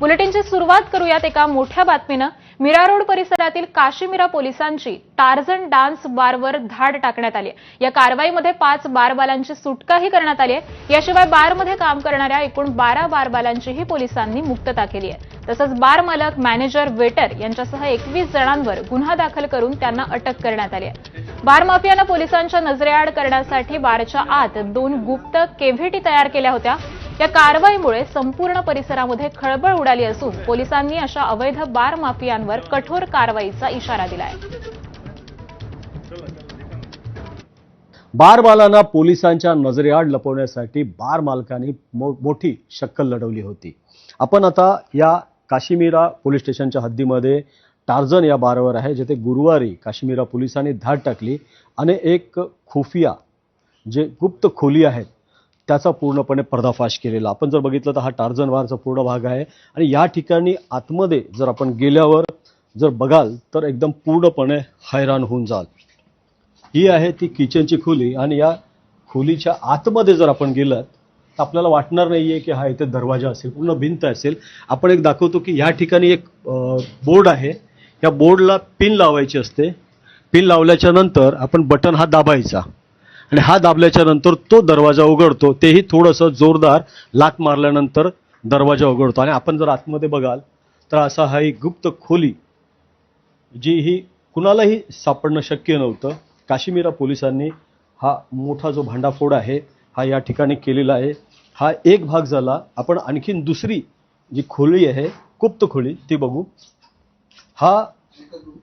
बुलेटिनची सुरुवात करूयात एका मोठ्या बातमीनं. मीरा रोड परिसरातील काशीमीरा पोलिसांची टार्झन डान्स बारवर धाड टाकण्यात आली या कारवाईमध्ये पाच बारबालांची सुटकाही करण्यात आली आहे. याशिवाय बारमध्ये काम करणाऱ्या एकूण बारा बारबालांचीही पोलिसांनी मुक्तता केली आहे. तसंच बार मालक मॅनेजर वेटर यांच्यासह एकवीस जणांवर गुन्हा दाखल करून त्यांना अटक करण्यात आली आहे. बार माफियानं पोलिसांच्या नजरेआड करण्यासाठी बारच्या आत दोन गुप्त केव्हिटी तयार केल्या होत्या. या कारवाईमुळे संपूर्ण परिसरामध्ये खळबळ उडाली असून पोलिसांनी अशा अवैध बार माफियांवर कठोर कारवाईचा इशारा दिला आहे बारबालांना पोलिसांच्या नजरेआड लपवण्यासाठी बार मालकांनी मो मोठी शक्कल लढवली होती. आपण आता या काश्मीरा पोलीस स्टेशनच्या हद्दीमध्ये टार्झन या बारवर आहे जिथे गुरुवारी काश्मीरा पोलिसांनी धाड टाकली आणि एक खुफिया जे गुप्त खोली आहेत त्याचा पूर्णपणे पर्दाफाश केलेला. आपण जर बघितलं तर हा टार्झन वारचा पूर्ण भाग आहे. आणि या ठिकाणी आतमध्ये जर आपण गेल्यावर जर बघाल तर एकदम पूर्णपणे हैराण होऊन जाल. ही आहे ती किचनची खोली आणि या खोलीच्या आतमध्ये जर आपण गेलं तर आपल्याला वाटणार नाही आहे की हा इथे दरवाजा असेल पूर्ण भिंत असेल. आपण एक दाखवतो की या ठिकाणी एक बोर्ड आहे. या बोर्डला पिन लावायची असते. पिन लावल्याच्या नंतर आपण बटन हा दाबायचा. आणि हा दाबल्याच्या नंतर तो दरवाजा उघडतो तेही थोडंसं जोरदार लात मारल्यानंतर दरवाजा उघडतो. आणि आपण जर आतमध्ये बघाल तर असा हा एक गुप्त खोली जी ही कुणालाही सापडणं शक्य नव्हतं. काश्मीरा पोलिसांनी हा मोठा जो भांडाफोड आहे हा या ठिकाणी केलेला आहे. हा एक भाग झाला. आपण आणखीन दुसरी जी खोली आहे गुप्त खोली ती बघू. हा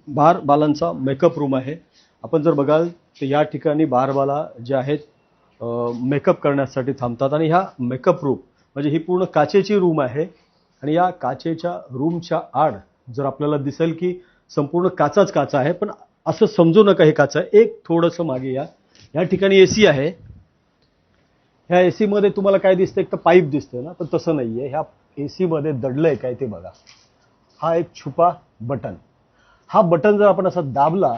बार बालांचा मेकअप रूम आहे. आपण जर बघाल तर या ठिकाणी बारबाला जे आहेत मेकअप करण्यासाठी थांबतात. आणि ह्या मेकअप रूम म्हणजे ही पूर्ण काचेची रूम आहे. आणि या काचेच्या रूमच्या आड जर आपल्याला दिसेल की संपूर्ण काचाच काचा आहे पण असं समजू नका हे काचा. एक थोडंसं मागे या. या ठिकाणी ए सी आहे. ह्या ए सीमध्ये तुम्हाला काय दिसतं? एक तर पाईप दिसतंय ना पण तसं नाही आहे ह्या ए सीमध्ये दडलंय काय ते बघा. हा एक छुपा बटन. हा बटन जर आपण असा दाबला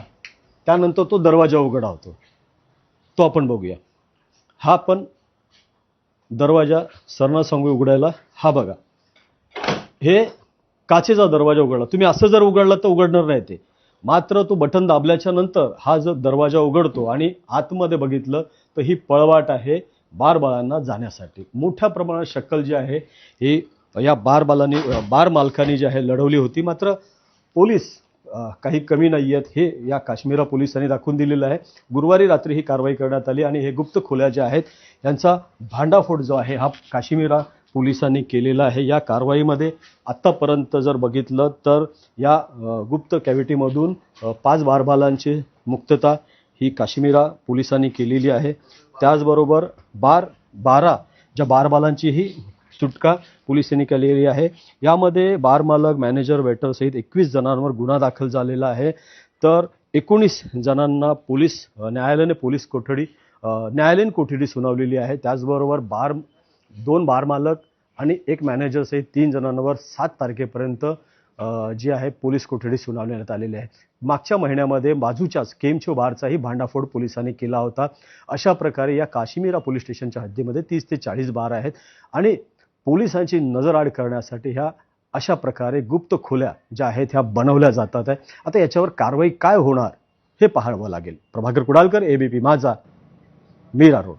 त्यानंतर तो दरवाजा उघडा होतो. तो आपण बघूया. हा पण दरवाजा सरना सांगू उघडायला हा बघा. हे काचेचा दरवाजा उघडला. तुम्ही असं जर उघडला तर उघडणार नाही ते. मात्र तो बटन दाबल्याच्या नंतर हा जर दरवाजा उघडतो आणि आतमध्ये बघितलं तर ही पळवाट आहे बारबाळांना जाण्यासाठी. मोठ्या प्रमाणात शक्कल जी आहे ही या बारबालांनी बार मालकांनी जी आहे लढवली होती. मात्र पोलीस काही कमी नाही आहेत हे या काश्मीरा पोलिसांनी दाखवून दिलेलं आहे. गुरुवारी रात्री ही कारवाई करण्यात आली आणि हे गुप्त खोल्या ज्या आहेत यांचा भांडाफोड जो आहे हा काश्मीरा पोलिसांनी केलेला आहे. या कारवाईमध्ये आत्तापर्यंत जर बघितलं तर या गुप्त कॅव्हिटीमधून पाच बारबालांची मुक्तता ही काश्मीरा पोलिसांनी केलेली आहे. त्याचबरोबर बार बारा ज्या बारबालांचीही सुटका पोलिसांनी केलेली आहे. यामध्ये बारमालक मॅनेजर वेटर सहित एकवीस जणांवर गुन्हा दाखल झालेला आहे. तर एकोणीस जणांना पोलीस न्यायालयाने पोलीस कोठडी न्यायालयीन कोठडी सुनावलेली आहे. त्याचबरोबर बार दोन बारमालक आणि एक मॅनेजर सहित तीन जणांवर सात तारखेपर्यंत जी आहे पोलीस कोठडी सुनावण्यात आलेली आहे. मागच्या महिन्यामध्ये बाजूच्याच केमचो बारचाही भांडाफोड पोलिसांनी केला होता. अशा प्रकारे या काश्मीरा पोलीस स्टेशनच्या हद्दीमध्ये तीस ते चाळीस बार आहेत. आणि पोलिसांची नजरआड करण्यासाठी ह्या अशा प्रकारे गुप्त खोल्या ज्या आहेत ह्या बनवल्या जातात आहे. आता याच्यावर कारवाई काय होणार हे पाहावं लागेल. प्रभाकर कुडालकर एबीपी माझा मीरा रोड.